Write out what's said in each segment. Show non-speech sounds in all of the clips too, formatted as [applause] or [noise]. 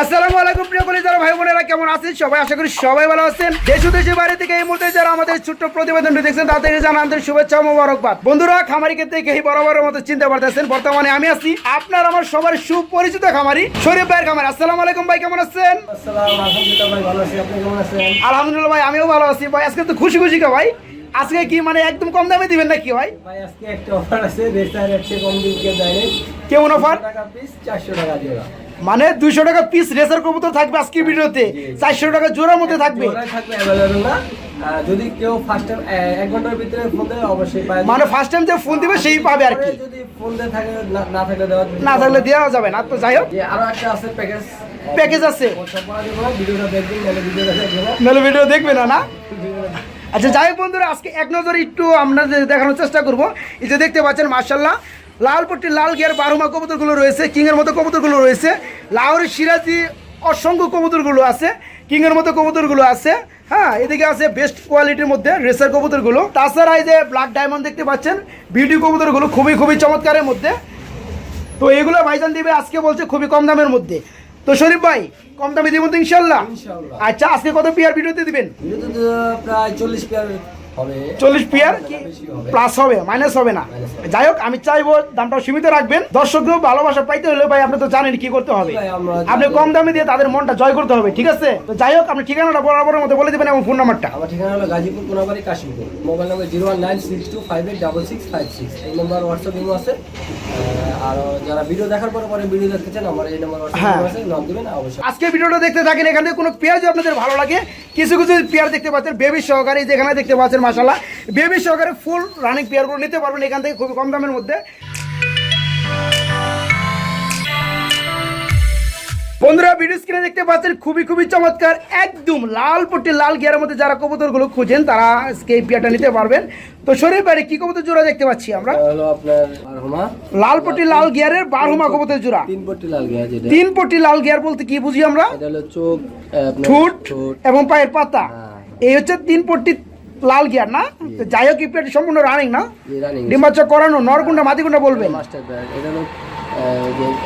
আসসালামু আলাইকুম প্রিয় কলি যারা ভাই বোনেরা কেমন আছেন? সবাই আশা করি সবাই ভালো আছেন। দেশ দেশের বাইরে থেকে এই মুহূর্তে যারা আমাদের ছোট্ট প্রতিবেদনটি দেখছেন তাদেরকে জানান আন্তরিক শুভেচ্ছা ও মোবারকবাদ। বন্ধুরা খামারি ক্ষেত্রে এই বরাবরের মতো চিন্তা করতেছেন। বর্তমানে আমি আছি আপনার আমার সবার সুপরিচিত খামারি শরীফ ভাইয়ের খামারি। আসসালামু আলাইকুম ভাই কেমন আছেন? আলহামদুলিল্লাহ ভাই আমিও ভালো আছি। ভাই আজকে তো খুশি খুশি কা ভাই? আজকে কি মানে একদম কম দামে দিবেন নাকি ভাই? ভাই আজকে একটা অফার আছে রেস্টার কম দিন কেমন অফার টাকা পিস চারশো টাকা জোড়া মানে দুইশো টাকা পিস রেসার কবুতর থাকবে আজকে ভিডিওতে। চারশো টাকা জোড়ার মধ্যে থাকবে। জোড়াই থাকবে যদি কেউ ফার্স্ট টাইম এক ঘণ্টার ভিতরে ফোন দেয় অবশ্যই মানে ফার্স্ট টাইম যে ফোন দিবে সেই পাবে আর কি। যদি ফোন দেয় থাকে না- থাকলে দেওয়া। না থাকলে দেওয়া যাবে না তো যাই হোক। আরও একটা আছে প্যাকেজ প্যাকেজ আছে। না ভিডিও দেখবে না না? আচ্ছা যাই হোক বন্ধুরা আজকে এক নজরে একটু আমরা দেখানোর চেষ্টা করব। এই যে দেখতে পাচ্ছেন মার্শাল্লাহ লাল পট্টি লাল গিয়ার বারোমা কবুতরগুলো রয়েছে কিংয়ের মতো কবুতরগুলো রয়েছে। লাউরি সিরাজি অসংখ্য কবুতরগুলো আছে কিংয়ের মতো কবুতরগুলো আছে। হ্যাঁ এদিকে আছে বেস্ট কোয়ালিটির মধ্যে রেসার কবুতরগুলো। তাছাড়া এই যে ব্ল্যাক ডায়মন্ড দেখতে পাচ্ছেন বিউটি কবুতরগুলো খুবই খুবই চমৎকারের মধ্যে। তো এগুলো ভাইজান দিবে আজকে বলছে খুবই কম দামের মধ্যে। তো শরীফ ভাই কম দামে দিব তো ইনশাল্লাহ ইনশাআল্লাহ। আচ্ছা আজকে কত পিয়ার ভিডিওতে দিবেন? প্রায় চল্লিশ পেয়ার চল্লিশ পিয়ার প্লাস হবে। মাইনাস হবে না। যাই হোক আমি চাইব দামটা সীমিত রাখবেন। দর্শকদের ভালোবাসা পাইতে হলে ভাই আপনি তো জানেন কি করতে হবে। আপনি কম দামে দিয়ে তাদের মনটা জয় করতে হবে ঠিক আছে? তো যাই হোক আপনি ঠিকানাটা বরাবরের মধ্যে বলে দিবেন এবং ফোন নাম্বারটা আমার ঠিকানা হলো Gazipur Konabari Kashimpur. Mobile number zero one nine six two five eight double six five six এই নম্বর হোয়াটসঅ্যাপ ইমো আছে। আর যারা ভিডিও দেখার পরে পরে ভিডিও দেখতে চান আমার এই নম্বর হোয়াটসঅ্যাপ হ্যাঁ। ইমো আছে নক দিবেন অবশ্যই। আজকে ভিডিওটা দেখতে থাকেন এখান কোনো পেঁয়াজ আপনাদের ভালো লাগে। কিছু কিছু পেয়ার দেখতে পাচ্ছেন বেবি সহকারে যেখানে দেখতে পাচ্ছেন মাসাল্লাহ বেবি সহকারে ফুল রানিং পেয়ারগুলো নিতে পারবেন এখান থেকে খুবই কম দামের মধ্যে। বন্ধুরা ভিডিও স্ক্রিনে দেখতে পাচ্ছেন খুবই খুবই চমৎকার একদম লাল পট্টি লাল গিয়ারের মধ্যে যারা কবুতরগুলো খুঁজেন তারা আজকে এই পেয়ারটা নিতে পারবেন। তো শরীর বাড়ি কি কবুতর জোড়া দেখতে পাচ্ছি আমরা? লাল পট্টি লাল গিয়ারের বারহুমা কবুতর জোড়া। তিন পট্টি লাল গিয়া যেটা। তিন পট্টি লাল গিয়ার বলতে কি বুঝি আমরা? চোখ ঠোঁট এবং পায়ের পাতা। হ্যাঁ। এই হচ্ছে তিন পট্টি লাল গিয়ার না? যাই হোক সম্পূর্ণ রানিং না? রানিং ডিম্বাচ্চা করানো নরকুন্ডা মাদিকুন্ডা বলবেন।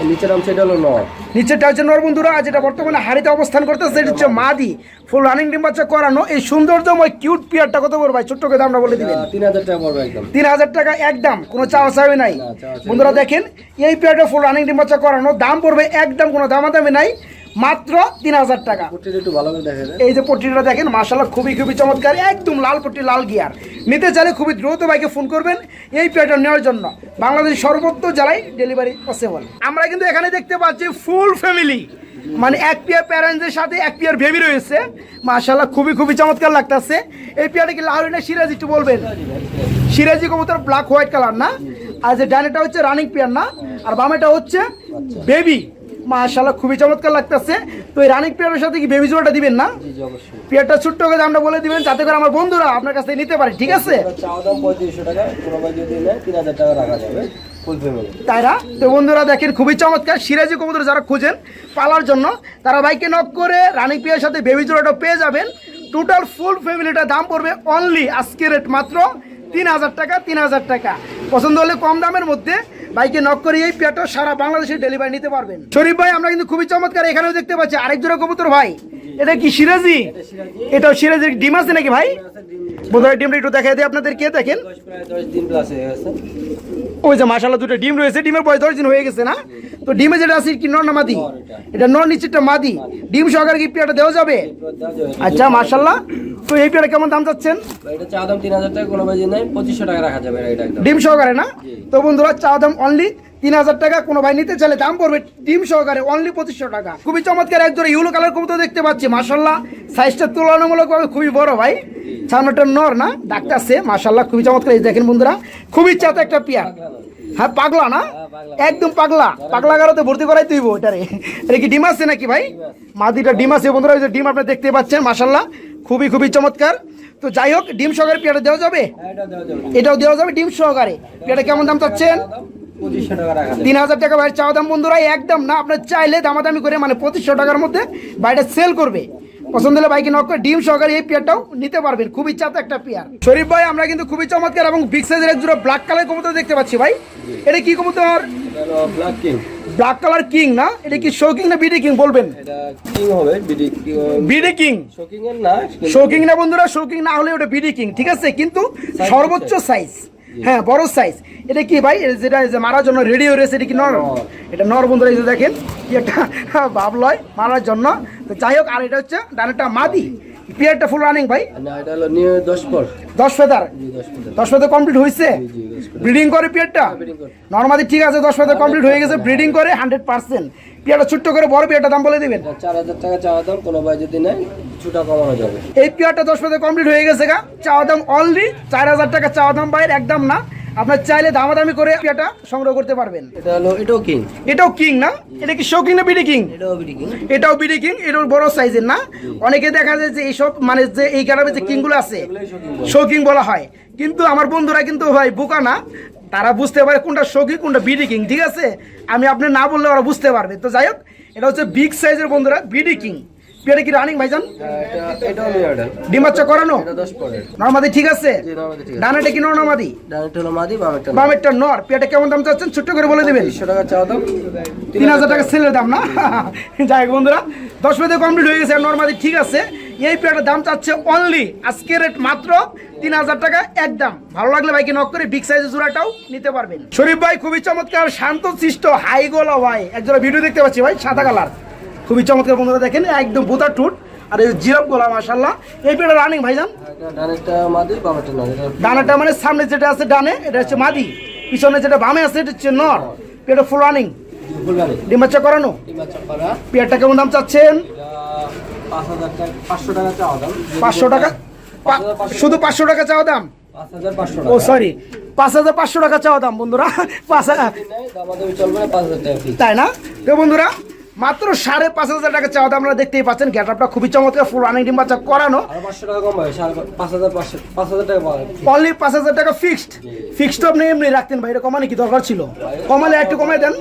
নিচের অংশ এটা হলো নর নিচেরটা হচ্ছে নরবন্ধুরা আর যেটা বর্তমানে হাড়িতে অবস্থান করতেছে এটা হচ্ছে মাদি। ফুল রানিং করানো। এই সৌন্দর্যময় কিউট পেয়ারটা কত ভাই? ছোট্ট করে বলে দিবেন। তিন হাজার টাকা পড়বে একদম। তিন হাজার টাকা একদম কোনো চাওয়া চাওয়া নাই। বন্ধুরা দেখেন এই পেয়ারটা ফুল রানিং ডিম্বাচ্চা করানো। দাম পড়বে একদম কোনো দামাদামি নাই। মাত্র তিন হাজার টাকা। যায় এই যে পট্টিটা দেখেন মার্শাল্লাহ খুবই খুবই চমৎকার একদম লাল পট্টি লাল গিয়ার। নিতে চাইলে খুবই দ্রুত বাইকে ফোন করবেন এই পেয়ারটা নেওয়ার জন্য। বাংলাদেশ সর্বত্র জেলায় ডেলিভারি পসিবল আমরা কিন্তু এখানে দেখতে পাচ্ছি ফুল ফ্যামিলি মানে এক পেয়ার প্যারেন্টসের সাথে এক পেয়ার বেবি রয়েছে। মার্শাল্লাহ খুবই খুবই চমৎকার লাগতেছে। এই পেয়ারটা কি লাল না সিরাজ একটু বলবেন? সিরাজি কবুতর ব্ল্যাক হোয়াইট কালার না। আর যে ডানেটা হচ্ছে রানিং পেয়ার না। আর বামেটা হচ্ছে বেবি মাশাআল্লাহ খুবই চমৎকার লাগতেছে। তো এই রানিং পেয়ারের সাথে কি বেবি জোড়াটা দিবেন না? জি জি অবশ্যই। পেয়ারটা ছোট্ট করে দামটা বলে দিবেন যাতে করে আমার বন্ধুরা আপনার কাছ থেকে নিতে পারে ঠিক আছে? এটা চাওয়া দাম পঁয়ত্রিশশো টাকা কোনো ভাই যদি নেয় তিন হাজার টাকা রাখা যাবে তাই না তো বন্ধুরা দেখেন খুবই চমৎকার সিরাজি কবুতর যারা খুঁজেন পালার জন্য তারা বাইকে নক করে রানিং পেয়ার সাথে বেবি জোড়াটা পেয়ে যাবেন। টোটাল ফুল ফ্যামিলিটার দাম পড়বে অনলি আজকে রেট মাত্র তিন হাজার টাকা তিন হাজার টাকা। পছন্দ হলে কম দামের মধ্যে বাইকে নক করে এই পেয়ারটা সারা বাংলাদেশে ডেলিভারি নিতে পারবেন। শরীফ ভাই, আমরা কিন্তু খুবই চমৎকার, এখানেও দেখতে পাচ্ছি আরেক জোড়া কবুতর ভাই। এটা কি সিরাজি? এটা সিরাজির ডিম আছে নাকি ভাই? বোধহয় ডিমটা একটু দেখাই দিই আপনাদের কে দেখেন। ওই যে মাসাল্লাহ দুটো ডিম রয়েছে ডিমের বয়স দশ দিন হয়ে গেছে না? তো ডিমে যেটা আছে কি নর না মাদি? এটা নর নিচেরটা মাদি। ডিম সহকারে কি পেয়ারটা দেওয়া যাবে? আচ্ছা মাসাল্লাহ তো এই পেয়ারটা কেমন দাম চাচ্ছেন? এটা চাওয়া দাম তিন হাজার টাকা কোনো যদি নেয় পঁচিশশো টাকা রাখা যাবে এটা ডিম সহকারে না? তো বন্ধুরা চা দাম অনলি তিন হাজার টাকা কোনো ভাই নিতে চাইলে দাম পড়বে ডিম সহকারে অনলি পঁচিশশো টাকা। খুবই চমৎকার একজোড়া ইউলো কালার কবুতর দেখতে পাচ্ছি মাসাল্লাহ সাইজটা তুলনামূলকভাবে খুবই বড় ভাই। সামনেটা নর না ডাক্তার সে মাসাল্লাহ খুবই চমৎকার। এই দেখেন বন্ধুরা খুবই চাতে একটা পেয়ার। হ্যাঁ পাগলা না? একদম পাগলা। পাগলা গারোতে ভর্তি করাই তুইব এটারে। এটা কি ডিম আছে নাকি ভাই? মাদিটা ডিম আছে বন্ধুরা ওই যে ডিম আপনি দেখতে পাচ্ছেন মাসাল্লাহ খুবই খুবই চমৎকার। তো যাই হোক ডিম সহকারে দেওয়া যাবে? হ্যাঁ, দেওয়া যাবে। এটাও দেওয়া যাবে ডিম সহকারে। পেয়ারটা কেমন দাম চাচ্ছেন? তিন হাজার টাকা বাইরে চাওয়া দাম বন্ধুরা একদম না আপনার চাইলে দামাদামি করে মানে পঁচিশশো টাকার মধ্যে বাইরে সেল করবে। পছন্দ হলে বাইকে নক করে ডিম সহকারে এই পেয়ারটাও নিতে পারবেন। খুবই চাতে একটা পেয়ার। শরীফ ভাই আমরা কিন্তু খুবই চমৎকার এবং বিগ সাইজের এক জোড়া ব্ল্যাক কালার কবুতর দেখতে পাচ্ছি ভাই। এটা কি কবুতর? Black king black colour king না? এটা কি শো কিং না বিডি কিং বলবেন? এটা কিং হবে BD BD king show king না শৌকিং না বন্ধুরা শৌকিং না হলে ওটা বিডি কিং ঠিক আছে? কিন্তু সর্বোচ্চ সাইজ হ্যাঁ বড় সাইজ এটা কি ভাই? যেটা মারার জন্য রেডি হয়ে রয়েছে এটা কি নর। এটা নর বন্ধুরা এই দেখেন কি একটা [laughs] ভাব লয় মারার জন্য। তো যাই হোক আর এটা হচ্ছে ডানেরটা মাদি। পিয়ারটা ফুল রানিং ভাই? না এটা হলো নিয়ে পর। ফেদার? জি ফেদার। কমপ্লিট হয়েছে? জি ব্রিডিং করে পিয়ারটা নর্মালি ঠিক আছে দশ ফেদার কমপ্লিট হয়ে গেছে ব্রিডিং করে হান্ড্রেড পার্সেন্ট পিয়ারটা ছোট্ট করে বড় পিয়ারটা দাম বলে দিবেন? চার হাজার টাকা চাওয়া দাম কোনো ভাই যদি নেয় কিছুটা কমানো যাবে। এই পেয়ারটা দশ পেতে কমপ্লিট হয়ে গেছে গা। চাওয়া দাম অনলি চার হাজার টাকা চাওয়া দাম বাইরে একদম না। আপনার চাইলে দামাদামি করে এটা সংগ্রহ করতে পারবেন। এটা হলো এটাও কিং। এটাও কিং না? এটা কি শো কিং না বিডি কিং? এটাও বিডি কিং। এটাও বিডি কিং এটাও বড় সাইজের না? অনেকে দেখা যায় যে এইসব মানে যে এই গ্রামে যে কিংগুলো আছে শো কিং বলা। হয়। কিন্তু আমার বন্ধুরা কিন্তু ভাই বোকা না তারা বুঝতে পারে কোনটা শো কিং কোনটা বিডি কিং ঠিক আছে? আমি আপনি না বললে ওরা বুঝতে পারবে। তো যাই হোক এটা হচ্ছে বিগ সাইজের বন্ধুরা বিডি কিং। কি রানিং ভাইজান? করানো? নর্মাদি ঠিক আছে? ডানাটা কি নর্মাদি? বামেরটা নর। কেমন দাম চাচ্ছেন? করে বলে টাকা সেলের দাম না? [laughs] যাই বন্ধুরা, দশ পেতে কমপ্লিট হয়ে গেছে নর্মাদি ঠিক আছে। এই পেয়ারটার দাম চাচ্ছে অনলি আজকের রেট মাত্র তিন হাজার টাকা একদম ভালো লাগলে ভাইকে নক করে বিগ সাইজের জোড়াটাও নিতে পারবেন। শরীফ ভাই, খুবই চমৎকার, শান্ত শিষ্ট হাই গোলা ভাই একজোড়া ভিডিও দেখতে পাচ্ছি ভাই, সাদা কালার খুবই চমৎকার বন্ধুরা দেখেন একদম বোতার টুট আর এই জিরাপ গোলা মাশাল্লাহ এই পেয়ারটা রানিং ভাইজান। ডানাটা মানে সামনে যেটা আছে ডানে এটা হচ্ছে মাদি। পিছনে যেটা বামে আছে এটা হচ্ছে নর। পেয়ারটা ফুল রানিং। ফুলবাড়ি ডিম বাচ্চা করানো? পেয়ারটা কেমন দাম চাচ্ছেন? পাঁচশো টাকা শুধু পাঁচশো টাকা চাওয়া দাম? ও সরি পাঁচ হাজার পাঁচশো টাকা চাওয়া দাম বন্ধুরা। পাঁচ হাজার তাই না? তো বন্ধুরা মাত্র সাড়ে পাঁচ হাজার টাকা চাওয়া দাম আপনারা দেখতেই পাচ্ছেন। গ্যাটআপটা খুবই চমৎকার ফুল রানিং ডিম বাচ্চা করানো। অনলি পাঁচ হাজার টাকা ফিক্সড ফিক্সড আপনি এমনি রাখতেন ভাই এটা কমানি কি দরকার ছিল? কমালে একটু কমাই দেন।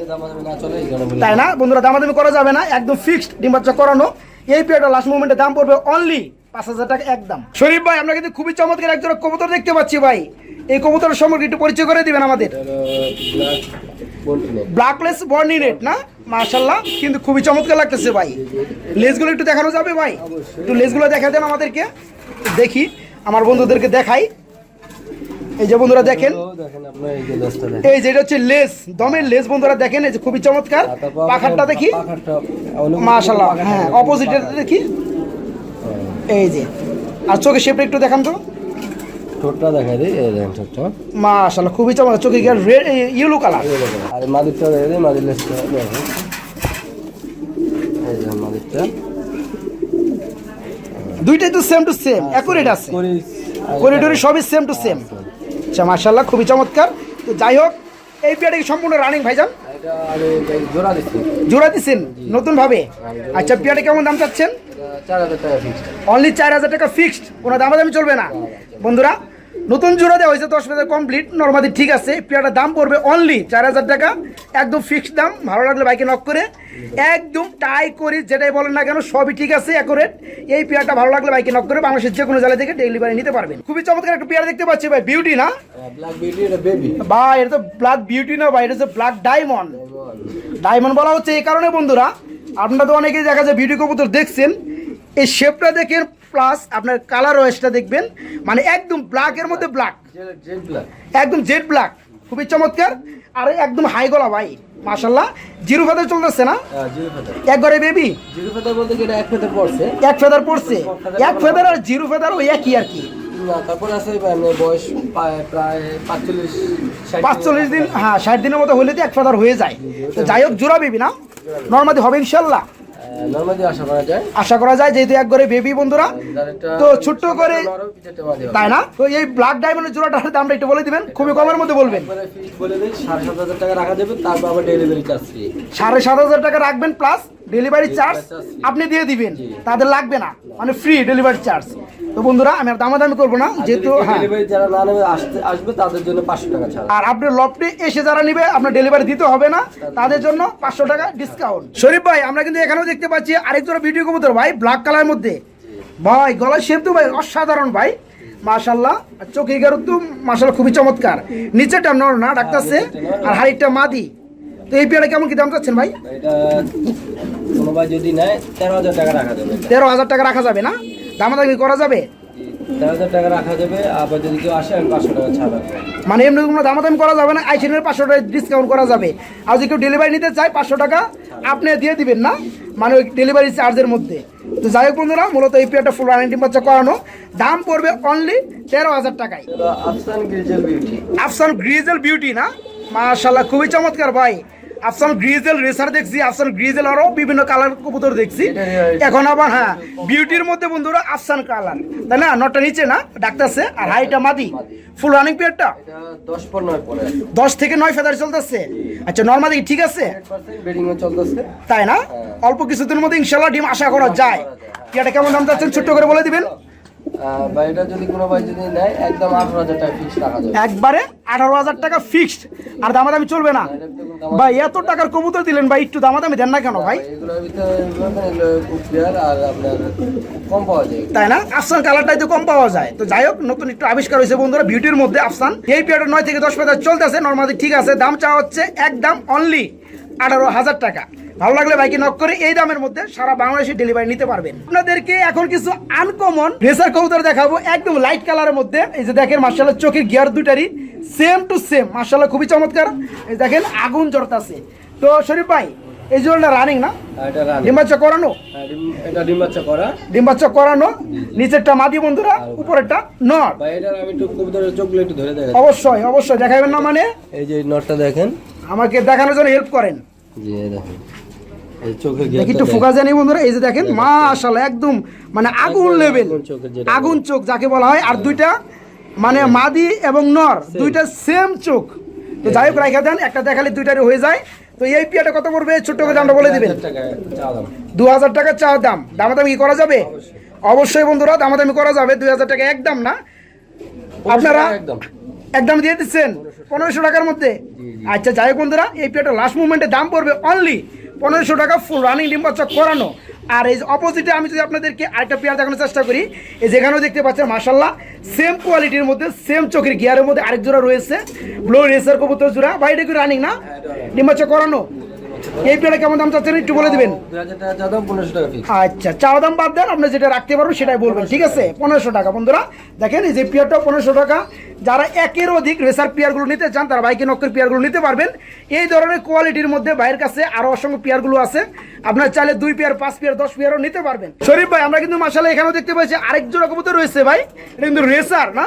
তাই না? বন্ধুরা দামাদামি করা যাবে না একদম ফিক্সড ডিম বাচ্চা করানো। এই পিরিয়ডটা লাস্ট মোমেন্টে দাম পড়বে অনলি পাঁচ হাজার টাকা একদম। শরীফ ভাই আমরা কিন্তু খুবই চমৎকার একজোড়া কবুতর দেখতে পাচ্ছি ভাই। এই কবুতরের সম্পর্কে একটু পরিচয় করে দিবেন আমাদের। ব্ল্যাকলেস বর্নি রেট না? মার্শাল্লাহ কিন্তু খুবই চমৎকার লাগতেছে ভাই। লেজগুলো একটু দেখানো যাবে ভাই? একটু লেজগুলো দেখা দেন আমাদেরকে। দেখি, আমার বন্ধুদেরকে দেখাই। এই যে বন্ধুরা দেখেন, এই যে এটা হচ্ছে লেস, দমের লেস বন্ধুরা দেখেন, এই যে খুবই চমৎকার। পাখারটা দেখি। মাশাল্লাহ হ্যাঁ। অপোজিটে দেখি। এই যে, আর চোখের শেপটা একটু দেখান তো। ঠোঁটটা দেখা দিই এই দেখেন ঠোঁটটা। মাশাল্লাহ খুবই চমৎকার চোখে রেড ইয়েলো কালার। আর মাদিরটা দেখা দিই মাদির দেখেন। এই দেখেন মাদিরটা। দুইটাই তো সেম টু সেম অ্যাকুরেট আছে। করিডোরে সবই সেম টু সেম আচ্ছা মার্শাল্লাহ খুবই চমৎকার। তো যাই হোক এই পেয়ারটা কি সম্পূর্ণ রানিং ভাইজান? জোড়া দিচ্ছি জোড়া দিচ্ছেন নতুন ভাবে আচ্ছা পেয়ারটা কেমন দাম চাচ্ছেন? অনলি চার হাজার টাকা ফিক্সড কোনো দামাদামি চলবে না। বন্ধুরা নতুন জোড়া দেওয়া হয়েছে দশ হাজার কমপ্লিট নর্মালি ঠিক আছে পেয়ারটার দাম পড়বে অনলি চার হাজার টাকা। একদম ফিক্সড দাম ভালো লাগলে বাইকে নক করে। একদম টাই করি যেটাই বলেন না কেন সবই ঠিক আছে অ্যাকুরেট এই পেয়ারটা ভালো লাগলে বাইকে নক করে বাংলাদেশের যে কোনো জেলা থেকে ডেলিভারি নিতে পারবেন। খুবই চমৎকার একটা পেয়ার দেখতে পাচ্ছি ভাই বিউটি না? বিউটি এটা এটা তো ব্ল্যাক বিউটি না ভাই এটা হচ্ছে ব্ল্যাক ডায়মন্ড ডায়মন্ড বলা হচ্ছে এই কারণে বন্ধুরা আপনারা তো অনেকেই দেখা যায় ভিডিও কবুতর দেখছেন। এই শেপটা দেখেন প্লাস আপনার কালার ওয়েসটা দেখবেন মানে একদম ব্ল্যাকের মধ্যে ব্ল্যাক একদম জেড ব্ল্যাক খুবই চমৎকার। আর একদম হাই গলা ভাই মাশাল্লাহ জিরো ফেদার চলতেছে না? হ্যাঁ ফেদার একবারে বেবি জিরো ফেদার বলতে কি এক ফেদার পড়ছে? এক ফেদার পড়ছে। এক ফেদার আর জিরো ফেদার ওই একই আর কি। তারপর আছে মানে বয়স প্রায়- প্রায় পাঁচচল্লিশ পাঁচচল্লিশ দিন হ্যাঁ ষাট দিনের মতো হলে তো এক ফেদার হয়ে যায়। তো যাই হোক জোড়া বেবি না? নর্মালি হবে ইনশাল্লাহ নর্মালি আশা করা যায়। আশা করা যায় যেহেতু একবারে বেবি বন্ধুরা তো ছোট্ট করে। তাই না? তো এই ব্ল্যাক ডায়মন্ডের জোড়াটার দামটা একটু বলে দিবেন খুবই কমের মধ্যে বলবেন। বলে দিই, সাড়ে সাত হাজার টাকা রাখা যাবে তারপর আবার ডেলিভারি চার্জ সাড়ে সাত হাজার টাকা রাখবেন প্লাস ডেলিভারি চার্জ আপনি দিয়ে দিবেন। তাদের লাগবে না মানে ফ্রি ডেলিভারি চার্জ তো বন্ধুরা আমি আর দামাদামি করব না যেহেতু হ্যাঁ। যারা না নেবে আসবে তাদের জন্য পাঁচশো টাকা ছাড়। আর আপনার লফটে এসে যারা নিবে আপনার ডেলিভারি দিতে হবে না। তাদের জন্য। পাঁচশো টাকা ডিসকাউন্ট শরীফ ভাই আমরা কিন্তু এখানেও দেখতে পাচ্ছি আরেক জোড়া ভিডিও কবুতর ভাই ব্ল্যাক কালারের মধ্যে। ভাই গলার শেপ তো ভাই অসাধারণ ভাই। মাশাল্লাহ চোখে গারো তো মাশাল্লাহ খুবই চমৎকার। নিচেটা নর না ডাক্তারছে আর হাড়িটা মাদি। তো এই পেয়ারটা কেমন কি দাম চাচ্ছেন ভাই? যদি নেয় তেরো হাজার টাকা রাখা যাবে। তেরো হাজার টাকা রাখা যাবে না? দামাদামি করা যাবে? টাকা রাখা যাবে আবার যদি কেউ আসে আমি পাঁচশো টাকা ছাড় মানে এমনি কোনো দামাদামি করা যাবে না আইসিনের পাঁচশো টাকা ডিসকাউন্ট করা যাবে। আর যদি কেউ ডেলিভারি নিতে চায় পাঁচশো টাকা আপনি দিয়ে দিবেন না মানে ওই ডেলিভারি চার্জের মধ্যে। তো যাই হোক বন্ধুরা মূলত এই পেয়ারটা ফুল ওয়ারেন্টি বাচ্চা করানো। দাম পড়বে অনলি তেরো হাজার টাকায়। Afsan grizzle beauty Afsan grizzle beauty না? মাশাল্লাহ খুবই চমৎকার ভাই। আফসান গ্রিজেল রেসার দেখছি আফসান গ্রিজেল আরও বিভিন্ন কালার কবুতর দেখছি। এখন আবার হ্যাঁ বিউটির মধ্যে বন্ধুরা আফসান কালার তাই না? নটটা নিচে না ডাকতেছে। আর হাইটা মাদি। ফুল রানিং পিরিয়ডটা দশ থেকে নয় ফেদার চলতেছে। আচ্ছা নর্মালি ঠিক আছে? তাই না? অল্প কিছুদিনের মধ্যে ইনশাল্লাহ ডিম আশা করা যায়। পিয়াটা কেমন দাম চাচ্ছেন? ছোট্ট করে বলে দিবেন। বা এটা যদি কোনো ভাই যদি নেয় একদম আঠারো হাজার টাকা ফিক্স রাখা যাবে একবারে আঠারো হাজার টাকা ফিক্সড আর দামাদামি চলবে না। ভাই এত টাকার কবুতর দিলেন ভাই একটু দামাদামি দেন না কেন ভাই? এগুলোর ভিতরে আর আপনার কম পাওয়া যায়। তাই না? আফসান কালারটাই তো কম পাওয়া যায়। তো যাই হোক নতুন একটু আবিষ্কার হয়েছে বন্ধুরা বিউটির মধ্যে আফসান। এই পিরিয়ড নয় থেকে দশ পেতার চলতেছে নর্মালি ঠিক আছে। দাম চাওয়া হচ্ছে একদম অনলি আঠারো হাজার টাকা। ভালো লাগলে বাইকে নক করে এই দামের মধ্যে সারা বাংলাদেশে ডেলিভারি নিতে পারবেন। আপনাদেরকে এখন কিছু আনকমন রেসার কবুতর দেখাবো একদম লাইট কালারের মধ্যে। এই যে দেখেন মার্শাল্লাহ চোখের গিয়ার দুটারই সেম টু সেম মার্শাল্লাহ খুবই চমৎকার। এই দেখেন আগুন জ্বরতাছে তো শরীফ ভাই এই জন্য রানিং না? ডিম্বাচ্চা করানো? হ্যাঁ, এটা ডিম করা। ডিম করানো। নিচেরটা মাদি বন্ধুরা উপরেরটা নর। বা এটার আমি একটু কবুতরের চোখগুলো একটু ধরে দেখা অবশ্যই অবশ্যই। দেখাবেন না মানে? এই যে নটটা দেখেন। আমাকে দেখানোর জন্য হেল্প করেন। জি দেখেন। একটু ফোকাস জানি বন্ধুরা এই যে দেখেন মাশাআল্লাহ একদম মানে আগুন লেভেল আগুন চোখ যাকে বলা হয় আর দুইটা মানে মাদি এবং নর দুইটা সেম চোখ। তো যাই হোক রাখা দেন একটা দেখালে হয়ে যায়। তো এই পিয়াটা কত পড়বে? ছোট্ট করে দামটা বলে দিবেন। দু হাজার টাকা চা দাম। দামাদামি কি করা যাবে? অবশ্যই। বন্ধুরা দামাদামি করা যাবে। দুই হাজার টাকা একদম না? আপনারা একদম দিয়ে দিচ্ছেন? পনেরোশো টাকার মধ্যে? আচ্ছা যাই হোক বন্ধুরা এই পেয়ারটা লাস্ট মুভমেন্টে দাম পড়বে অনলি পনেরোশো টাকা ফুল রানিং ডিম বাচ্চা করানো। আর এই অপোজিটে আমি যদি আপনাদেরকে আরেকটা পেয়ার দেখানোর চেষ্টা করি এই যেখানেও দেখতে পাচ্ছেন মাসাল্লাহ সেম কোয়ালিটির মধ্যে সেম চোখের গিয়ারের মধ্যে আরেক জোড়া রয়েছে ব্লো রেসার কবুতর জোড়া। বাইরে কি রানিং না? ডিম বাচ্চা করানো? এই পেয়ারটা কেমন দাম চাচ্ছেন একটু বলে দিবেন? আচ্ছা চাওয়া দাম বাদ দেন আপনি যেটা রাখতে পারবেন সেটাই বলবেন ঠিক আছে? পনেরোশো টাকা বন্ধুরা। দেখেন এই যে পনেরোশো টাকা। যারা একের অধিক রেসার পিয়ারগুলো নিতে চান তারা বাইকে পিয়ারগুলো নিতে পারবেন। এই ধরনের কোয়ালিটির মধ্যে কাছে আরও অসংখ্য পিয়ারগুলো আছে। আপনার চাইলে দুই পেয়ার পাঁচ পেয়ার দশ পেয়ারও নিতে পারবেন। শরীফ ভাই আমরা কিন্তু মাসালে এখানেও দেখতে পাচ্ছি আরেক জোড়া কবুতর রয়েছে ভাই। এটা কিন্তু রেসার না?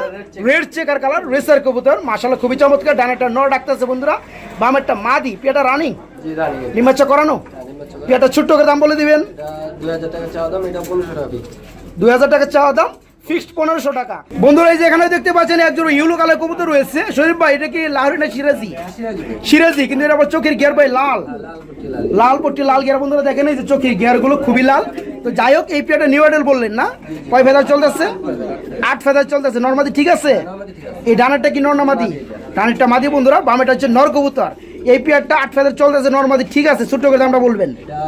রেড চেকার কালার রেসার কবুতর। মাসালা খুবই চমৎকার। ডানাটা ন ডাকতেছে বন্ধুরা। বামেরটা মাদি পিয়াটা রানিং রানি করানো? করা পিয়াটা ছোট্ট করে দাম বলে দিবেন। দুই হাজার টাকা চা দাম চাওয়া ফিক্সড পনেরোশো টাকা। বন্ধুরা এই যে এখানে দেখতে পাচ্ছেন একজন ইউলো কালার কবুতর রয়েছে। শরীফ ভাই এটা কি লাহরি না সিরাজি? সিরাজি। কিন্তু এটা আবার চোখের গিয়ার ভাই লাল। লাল পট্টি লাল। পট্টি লাল গিয়ার। বন্ধুরা দেখেন এই যে চোখের গিয়ারগুলো খুবই লাল। তো যাই হোক এই পেয়ারটা নিউ মডেল বললেন না? কয় ফেদার চলতেছে? আট ফেদার চলতেছে। নর্মাদি ঠিক আছে? এই ডানারটা কি নর না মাদি ডানেরটা মাদি বন্ধুরা বামেটা হচ্ছে নর কবুতর। এই পেয়ারটা আট ফেদার চলতেছে নর্মালি ঠিক আছে ছোট করে দামটা বলবেন। এটা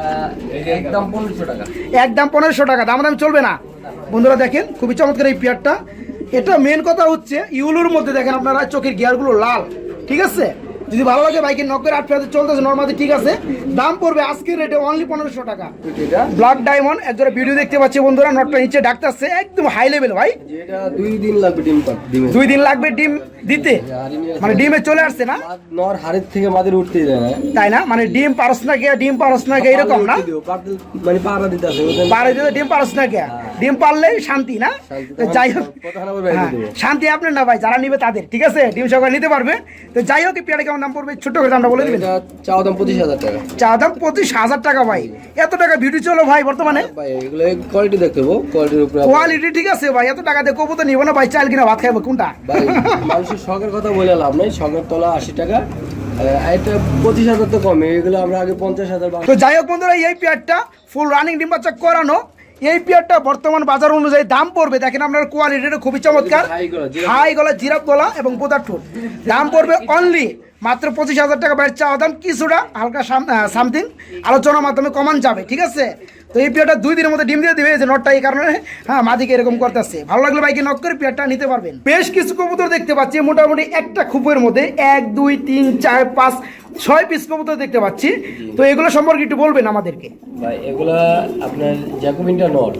এটা একদম পনেরোশো টাকা। একদম পনেরোশো টাকা দাম দাম চলবে না। বন্ধুরা দেখেন খুবই চমৎকার এই পেয়ারটা। এটা মেন কথা হচ্ছে ইউলুর মধ্যে দেখেন আপনারা চোখের গিয়ারগুলো লাল ঠিক আছে? যদি ভালো লাগে বাইকের নকের আট ফেরাতে চলতেছে নর্মালি ঠিক আছে। দাম পড়বে আজকের রেটে অনলি পনেরোশো টাকা। ব্ল্যাক ডায়মন্ড একজোড়া ভিডিও দেখতে পাচ্ছি বন্ধুরা নটটা নিচে ডাকতেছে একদম হাই লেভেল ভাই। দুই দিন লাগবে ডিম দুই দিন লাগবে ডিম দিতে। মানে ডিমে চলে আসছে না? নর হাড়ের থেকে মাদের উঠতেই যায় না। তাই না? মানে ডিম পারস না কে ডিম পারস না কে এরকম না? উঠতে মানে পাড়া দিতে আছে পারে যদি ডিম পারস না কে ডিম পারলে শান্তি না? যাই হোক হ্যাঁ, শান্তি আপনার না ভাই যারা নিবে তাদের ঠিক আছে? ডিম সহকারে নিতে পারবে। তো যাই হোক পেয়ারা কেমন দাম পড়বে ছোট্ট করে দামটা বলে দিবেন? চাওয়া দাম পঁচিশ হাজার টাকা। চা দাম পঁচিশ হাজার টাকা ভাই। এত টাকা ভিডিও চলো ভাই বর্তমানে? ভাই এগুলো কোয়ালিটি দেখতে কোয়ালিটির উপরে কোয়ালিটি ঠিক আছে ভাই এত টাকা দিয়ে কবো তো নিবো না ভাই চাল কিনা ভাত খাইবো কোনটা? ভাই মানুষের শখের কথা বলে লাভ নেই শখের তলা আশি টাকা। এটা পঁচিশ হাজার তো কমে এগুলো আমরা আগে পঞ্চাশ হাজার তো যাই হোক বন্ধুরা এই পেয়ারটা ফুল রানিং ডিম বাচ্চা করানো। এই পেয়ারটা বর্তমান বাজার অনুযায়ী দাম পড়বে দেখেন আপনার কোয়ালিটিটা খুবই চমৎকার। হাই গলা জিরাপ গলা এবং বোদার দাম পড়বে অনলি মাত্র পঁচিশ হাজার টাকা বাইরের চাওয়া দাম কিছুটা হালকা সামথিং। আলোচনার মাধ্যমে কমান যাবে, ঠিক আছে? তো এই পেয়ারটা দুই দিনের মধ্যে ডিম দিয়ে দিবে যে নটটা এই কারণে হ্যাঁ মাদিকে এরকম করতেছে। ভালো লাগলে বাইকে নক করে পেয়ারটা নিতে পারবেন। বেশ কিছু কবুতর দেখতে পাচ্ছি, মোটামুটি একটা খুপের মধ্যে এক, দুই, তিন, চার, পাঁচ, ছয় পিস কবুতর দেখতে পাচ্ছি। তো এগুলো সম্পর্কে একটু বলবেন আমাদেরকে। ভাই, এগুলা আপনার জ্যাকোবিনটা নর।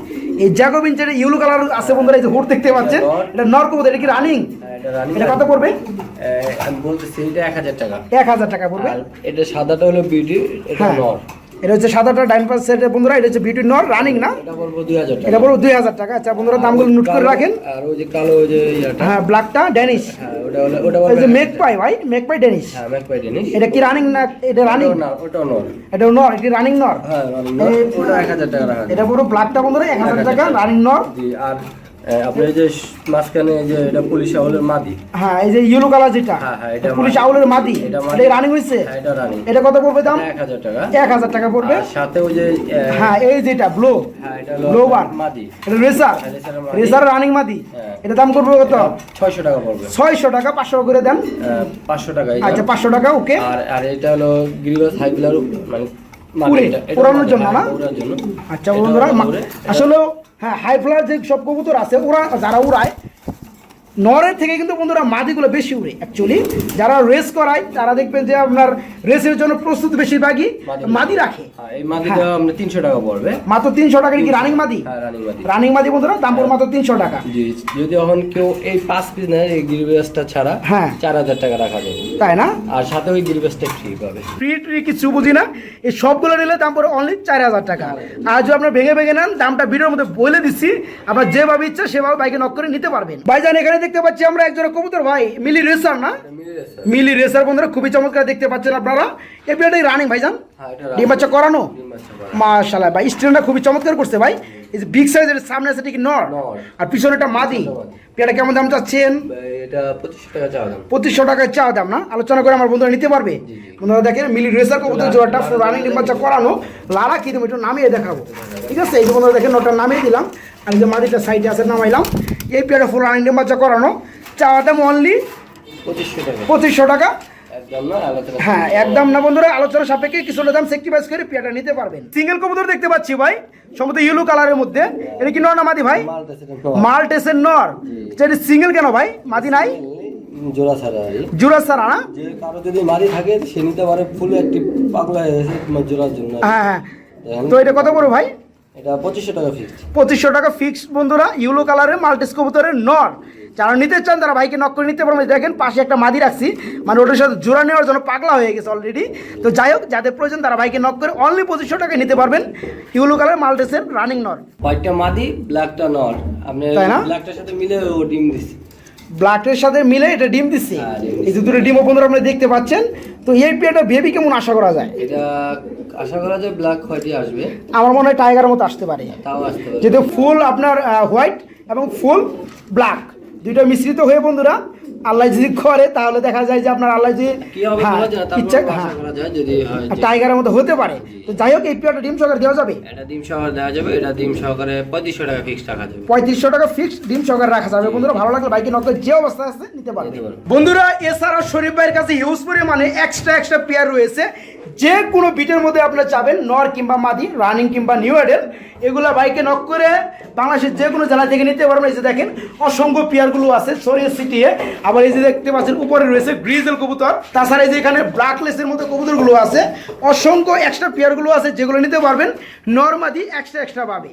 এই জ্যাকোবিন যেটা ইয়েলো কালার আছে বন্ধুরা এই যে হুট দেখতে পাচ্ছেন। এটা নর কবুতর এটা কি রানিং হ্যাঁ, এটা কত পড়বে? আমি বলতেছি এটা এক হাজার টাকা। এক হাজার টাকা পড়বে। এটা সাদাটা হলো বিউটি এটা হ্যাঁ। নর এটা হচ্ছে সাদাটা ডাইন পাস সেটের বন্ধুরা এটা হচ্ছে বিউটি নর রানিং না? এটা বলব দুই হাজার টাকা। আচ্ছা বন্ধুরা দামগুলো নোট করে রাখেন। আর ওই যে কালো ওই যে হ্যাঁ ব্ল্যাকটা ড্যানিশ হ্যাঁ মেক পাই ভাই মেক পাই ড্যানিশ হ্যাঁ এটা কি রানিং না এটা রানিং না নর এটা নর এটি রানিং নর হ্যাঁ running নর। ওটা এক হাজার টাকা রাখা এটা পুরো ব্ল্যাকটা বন্ধুরা এক হাজার টাকা রানিং নর জি আর আপনার যে মাঝখানে যে এটা পুলিশ আউলের মাদি। হ্যাঁ এই যে ইয়েলো কালার যেটা হ্যাঁ, হ্যাঁ, এটা পুলিশ আউলের মাদি। এটা রানিং হ্যাঁ, এটা রানিং এটা কত পড়বে দাম? এক হাজার টাকা। এক হাজার টাকা পড়বে? সাথে ওই যে হ্যাঁ এই যেটা ব্লো হ্যাঁ এটা ব্লো বার মাদি। এটা রেসার। রেসার রানিং মাদি। হ্যাঁ। এটা দাম করবে কত? ছয়শো টাকা পড়বে। ছয়শো টাকা পাঁচশো করে দেন। পাঁচশো টাকা আচ্ছা পাঁচশো টাকা ওকে। আর আর এটা হলো হাই মানে মাদি, জন্য না? আচ্ছা বন্ধুরা আসলে হ্যাঁ হাই ফ্লার যে সব কবুতর আছে ওরা যারা উড়ায় নরের থেকে কিন্তু বন্ধুরা মাদিগুলো বেশি উড়ে অ্যাকচুয়ালি যারা রেস করায় তারা দেখবেন যে আপনার রেসের জন্য প্রস্তুত বেশিরভাগই মাদি। মাদি রাখে। হ্যাঁ, এই মাদিটা আমরা তিনশো টাকা পড়বে। মাত্র তিনশো টাকা কি রানিং মাদি? হ্যাঁ রানিং মাদি। রানিং মাদি বন্ধুরা দাম পড়বে মাত্র তিনশো টাকা। জি যদি এখন কেউ এই পাঁচ পিস নেয় এই গিরিবাসটা ছাড়া হ্যাঁ। চার হাজার টাকা রাখা যাবে। তাই না? আর সাথে ওই গিরিবাসটা ফ্রি পাবে। ফ্রি ট্রি কিছু বুঝি না। এই সবগুলো নিলে দাম পড়ে অনলি চার হাজার টাকা। আর যদি আপনার ভেঙে ভেঙে নেন দামটা ভিডিওর মধ্যে বলে দিচ্ছি। আপনার যেভাবে ইচ্ছা সেভাবে বাইকে নক করে নিতে পারবেন। ভাইজান এখানে দেখতে পাচ্ছি আমরা একজন কবুতর ভাই মিলি রেসার না? মিলি রেসার। বন্ধুরা খুবই চমৎকার দেখতে পাচ্ছেন আপনারা। এই বিয়াটাই রানিং ভাইজান। হ্যাঁ ডিম বাচ্চা করানো। মাশাল্লাহ ভাই স্ট্রেনটা খুবই চমৎকার করছে ভাই। এই যে বিগ সাইজের সামনে আছে ঠিক নর। আর পিছনেটা মাদি। পেয়াটা কেমন দাম চাচ্ছেন? পঁচিশশো টাকা চাওয়া দাম। টাকায় না? আলোচনা করে আমার বন্ধুরা নিতে পারবে। বন্ধুরা দেখেন মিলি রেসার কবুতর জোড়াটা রানিং ডিম বাচ্চা করানো। লালা কি তুমি একটু নামিয়ে দেখাবো। ঠিক আছে এই যে বন্ধুরা দেখেন নটা নামিয়ে দিলাম। আর যে মাদিটা সাইডে আছে নামাইলাম। এই পেয়ারটা ফুল ডিম বাচ্চা করানো। চা দাম অনলি পঁচিশশো টাকা। হ্যাঁ একদম না বন্ধুরা আলোচনা সাপেক্ষে কিছুটা দাম সেক্টিভাইজ করে পেয়ারটা নিতে পারবেন। সিঙ্গেল কবুতর দেখতে পাচ্ছি ভাই সম্ভবত ইয়েলো কালারের মধ্যে। এটা কি নর না মাদি ভাই? মাল্টেসের নর। এটা সিঙ্গেল কেন ভাই? মাদি নাই? জোড়া আর কি। সারা না? যে কারও যদি মারি থাকে সে নিতে পারে। ফুল একটি পাগলা হয়ে গেছে জোড়ার জন্য। হ্যাঁ হ্যাঁ। তো এটা কত বড় ভাই? এটা পঁচিশশো টাকা ফিক্সড পঁচিশশো টাকা ফিক্স বন্ধুরা ইউলো কালারের মাল্টিস কবুতরের নর। যারা নিতে চান তারা ভাইকে নক করে নিতে পারবেন। দেখেন পাশে একটা মাদি রাখছি। মানে ওটার সাথে জোড়া নেওয়ার জন্য পাগলা হয়ে গেছে অলরেডি তো যাই হোক যাদের প্রয়োজন তারা ভাইকে নক করে অনলি পঁচিশশো টাকা নিতে পারবেন। ইউলো কালার মাল্টিসের রানিং নর। হোয়াইটটা মাদি ব্ল্যাকটা নর। আপনি? ব্ল্যাকটার সাথে মিলে ও ডিম দিচ্ছে ব্লাডের সাথে মিলে এটা ডিম দিচ্ছে। হ্যাঁ, এই যে দুটো ডিমও বন্ধুরা আপনারা দেখতে পাচ্ছেন। তো এই পেয়ারটা বেবি কেমন আশা করা যায়? এটা আশা করা যায় ব্ল্যাক হোয়াইটই আসবে। আমার মনে হয় টাইগারের মতো আসতে পারে। তাও আসতে পারে। যেহেতু ফুল আপনার হোয়াইট এবং ফুল ব্ল্যাক দুইটা মিশ্রিত হয়ে বন্ধুরা আল্লাহ যদি করে তাহলে দেখা যায় যে আপনার আল্লাহ যদি হ্যাঁ, ইচ্ছা হ্যাঁ। করা টাইগারের মতো হতে পারে। তো যাই হোক এই পেয়ারটা ডিম সহকারে দেওয়া যাবে? এটা ডিম সহকারে দেওয়া যাবে এটা ডিম সহকারে পঁয়ত্রিশশো টাকা ফিক্স রাখা যাবে। পঁয়ত্রিশশো টাকা ফিক্সড ডিম সহকারে রাখা যাবে। বন্ধুরা ভালো লাগলে বাইকে নকলে যে অবস্থা আছে নিতে পারবে। বন্ধুরা এছাড়াও শরীফ ভাইয়ের কাছে হিউজ পরিমাণে এক্সট্রা এক্সট্রা পেয়ার রয়েছে। যে কোনো বিটের মধ্যে আপনারা চাবেন নর কিংবা মাদি রানিং কিংবা নিউ এডেল এগুলো বাইকে নক করে বাংলাদেশের যে কোনো জেলা থেকে নিতে পারবেন। এই যে দেখেন অসংখ্য পেয়ারগুলো আছে ছড়িয়ে ছিটিয়ে। আবার এই যে দেখতে পাচ্ছেন, উপরে রয়েছে গ্রিজেল কবুতর। তাছাড়া এই যে এখানে ব্ল্যাকলেসের মতো কবুতরগুলো আছে। অসংখ্য এক্সট্রা পেয়ারগুলো আছে, যেগুলো নিতে পারবেন। নর্মাদি এক্সট্রা এক্সট্রা পাবে